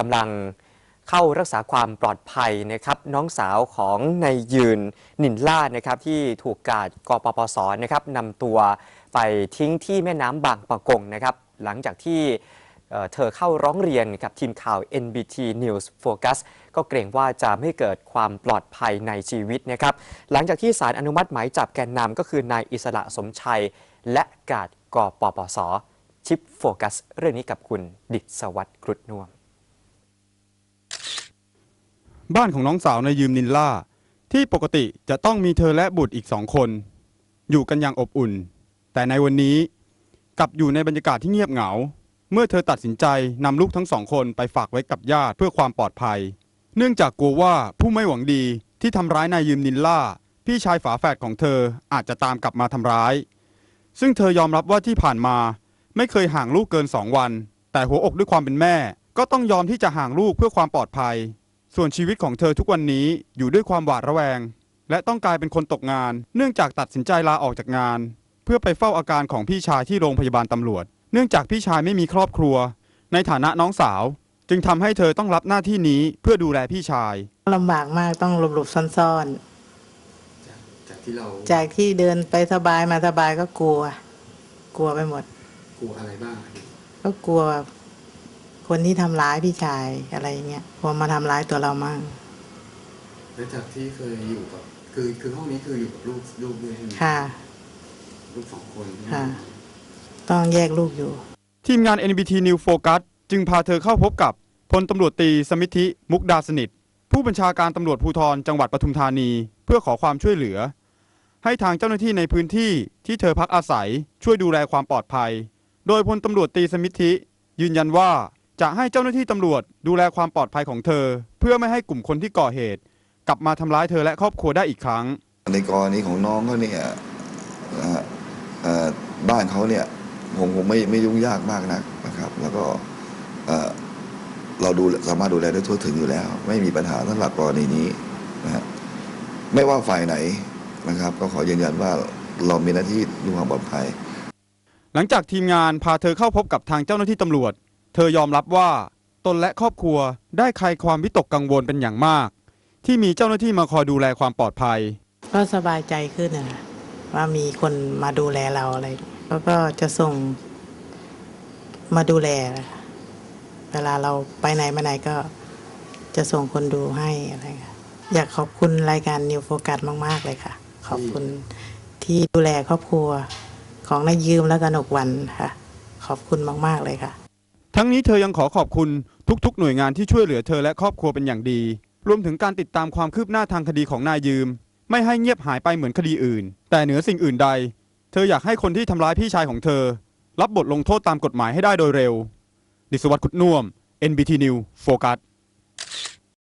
กำลังเข้ารักษาความปลอดภัยนะครับ น้องสาวของนายยืนนินล่านะครับ ที่ถูกกาดกปปสนะครับนำตัวไปทิ้งที่แม่น้ำบางปะกงนะครับ หลังจากที่เธอเข้าร้องเรียนกับทีมข่าว NBT News Focus ก็เกรงว่าจะไม่เกิดความปลอดภัยในชีวิตนะครับ หลังจากที่ศาลอนุมัติหมายจับแกนนำก็คือนายอิสระสมชัย และกาดกปปส ชิปโฟกัส เรื่องนี้กับคุณดิษวัตรครุฑน่วม บ้านของน้องสาวในยืมนินล่า ที่ปกติจะต้องมีเธอและบุตรอีกสองคน อยู่กันอย่างอบอุ่น แต่ในวันนี้กลับอยู่ในบรรยากาศที่เงียบเหงา เมื่อเธอตัดสินใจนำลูกทั้งสองคนไปฝากไว้กับญาติเพื่อความปลอดภัย เนื่องจากกลัวว่าผู้ไม่หวังดีที่ทำร้ายนายยืมนินล่า พี่ชายฝาแฝดของเธออาจจะตามกลับมาทำร้าย ซึ่งเธอยอมรับว่าที่ผ่านมาไม่เคยห่างลูกเกินสองวัน แต่หัวอกด้วยความเป็นแม่ ก็ต้องยอมที่จะห่างลูกเพื่อความปลอดภัย ส่วนชีวิตของเธอทุกวันนี้อยู่ด้วยความหวาดระแวง และต้องกลายเป็นคนตกงาน เนื่องจากตัดสินใจลาออกจากงาน เพื่อไปเฝ้าอาการของพี่ชายที่โรงพยาบาลตำรวจ เนื่องจากพี่ชายไม่มีครอบครัว ในฐานะน้องสาว จึงทำให้เธอต้องรับหน้าที่นี้เพื่อดูแลพี่ชายลำบากมากต้องหลบๆซ่อนจากที่เราๆ จากที่เดินไปสบายมาสบายก็กลัว กลัวไปหมด กลัวอะไรบ้างก็กลัว คนที่ทำร้ายพี่ชายอะไรอย่างเงี้ยกลัวมาทำร้ายตัวเรามั่งแล้วจากที่เคยอยู่กับคือคือห้องนี้คืออยู่กับลูกลูกด้วยใช่ไหมค่ะ ลูกสองคนใช่ไหมค่ะ ต้องแยกลูกอยู่ ทีมงาน NBT New Focus จึงพาเธอเข้าพบกับพลตำรวจตรีสมิทธิมุกดาสนิท ผู้บัญชาการตำรวจภูธรจังหวัดปทุมธานี เพื่อขอความช่วยเหลือ ให้ทางเจ้าหน้าที่ในพื้นที่ที่เธอพักอาศัยช่วยดูแลความปลอดภัย โดยพลตำรวจตรีสมิทธิยืนยันว่า จะให้เจ้าหน้าที่ตำรวจดูแลความปลอดภัยของเธอ เพื่อไม่ให้กลุ่มคนที่ก่อเหตุ กลับมาทำร้ายเธอและครอบครัวได้อีกครั้ง ในกรณีของน้องเขาเนี่ยนะฮะเอ่อบ้านเขาเนี่ยผมคงไม่ไม่ยุ่งยากมากนักนะครับ แล้วก็เอ่อเราดูสามารถดูแลได้ทั่วถึงอยู่แล้ว ไม่มีปัญหาสำหรับกรณีนี้นะฮะไม่ว่าฝ่ายไหนนะครับ ก็ขอยืนยันว่าเรามีหน้าที่ดูความปลอดภัย หลังจากทีมงานพาเธอเข้าพบกับทางเจ้าหน้าที่ตำรวจ เธอยอมรับว่าตนและครอบครัวได้คลายความวิตกกังวลเป็นอย่างมาก ที่มีเจ้าหน้าที่มาคอยดูแลความปลอดภัย ก็สบายใจขึ้นนะว่ามีคนมาดูแลเราอะไรแล้วก็จะส่งมาดูแล เวลาเราไปไหนมาไหนก็จะส่งคนดูให้อะไรค่ะอยากขอบคุณรายการนิวโฟกัสมาก ๆ เลยค่ะ ขอบคุณที่ดูแลครอบครัวของนายยืมและกนกวันค่ะ ขอบคุณมาก ๆ เลยค่ะ ทั้งนี้เธอยังขอขอบคุณทุกๆ หน่วยงานที่ช่วยเหลือเธอและครอบครัวเป็นอย่างดี รวมถึงการติดตามความคืบหน้าทางคดีของนายยืม ไม่ให้เงียบหายไปเหมือนคดีอื่น แต่เหนือสิ่งอื่นใด เธออยากให้คนที่ทำร้ายพี่ชายของเธอ รับบทลงโทษตามกฎหมายให้ได้โดยเร็วดิสวัตคุดน่วม NBT News โฟกัส